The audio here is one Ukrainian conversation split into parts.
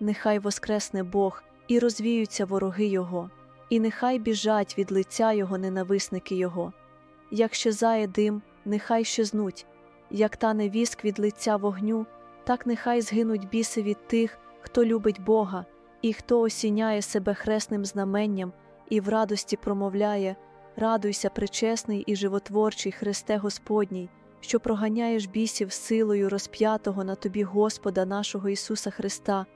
нехай воскресне Бог і розвіються вороги Його, і нехай біжать від лиця Його ненависники Його. Як щезає дим, нехай щезнуть, як тане віск від лиця вогню, так нехай згинуть біси від тих, хто любить Бога, і хто осіняє себе хресним знаменням і в радості промовляє Радуйся, причесний і животворчий Христе Господній, що проганяєш бісів силою розп'ятого на тобі Господа нашого Ісуса Христа,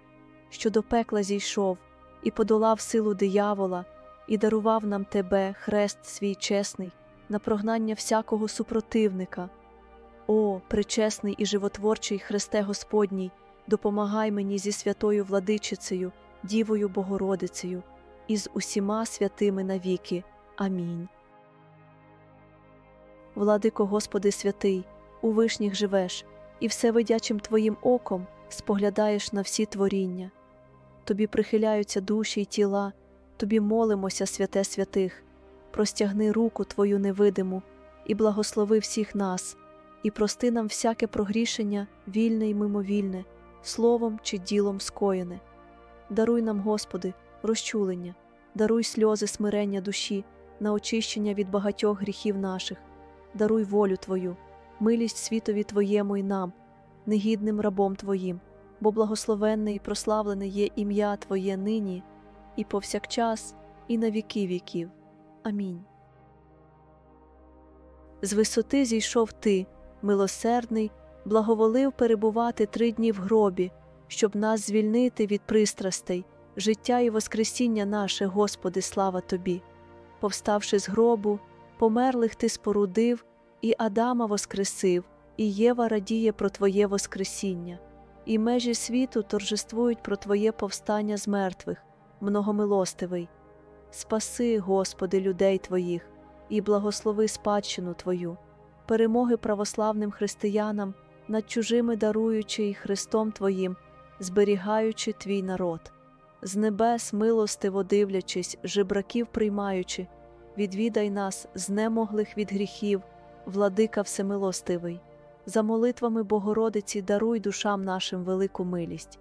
що до пекла зійшов і подолав силу диявола, і дарував нам Тебе, хрест свій чесний, на прогнання всякого супротивника. О, причесний і животворчий Христе Господній, допомагай мені зі святою владичицею, Дівою Богородицею, і з усіма святими навіки. Амінь. Владико Господи святий, у вишніх живеш, і всевидячим Твоїм оком споглядаєш на всі творіння. Тобі прихиляються душі й тіла, Тобі молимося, святе святих, простягни руку Твою невидиму і благослови всіх нас, і прости нам всяке прогрішення, вільне й мимовільне, словом чи ділом скоєне. Даруй нам, Господи, розчулення, даруй сльози смирення душі, на очищення від багатьох гріхів наших, даруй волю Твою, милість світові Твоєму і нам, негідним рабом Твоїм, бо благословенне і прославлене є ім'я Твоє нині, і повсякчас, і на віки віків. Амінь. З висоти зійшов ти, милосердний, благоволив перебувати три дні в гробі, щоб нас звільнити від пристрастей, життя і воскресіння наше, Господи, слава Тобі. Повставши з гробу, померлих ти спорудив, і Адама воскресив, і Єва радіє про Твоє Воскресіння, і межі світу торжествують про Твоє повстання з мертвих, многомилостивий. Спаси, Господи, людей Твоїх, і благослови спадщину Твою, перемоги православним християнам, над чужими даруючи і Христом Твоїм, зберігаючи Твій народ з небес милостиво дивлячись, жебраків приймаючи, відвідай нас, знемоглих від гріхів, владика всемилостивий, за молитвами Богородиці даруй душам нашим велику милість.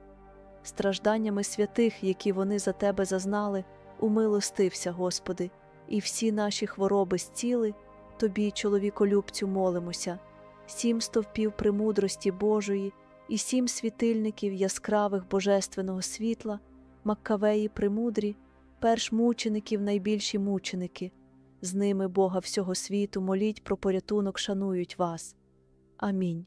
Стражданнями святих, які вони за тебе зазнали, умилостився, Господи, і всі наші хвороби зціли, Тобі, чоловіколюбцю, молимося, сім стовпів премудрості Божої і сім світильників яскравих божественного світла. Маккавеї премудрі, перш мучеників найбільші мученики, з ними Бога всього світу моліть про порятунок шанують вас. Амінь.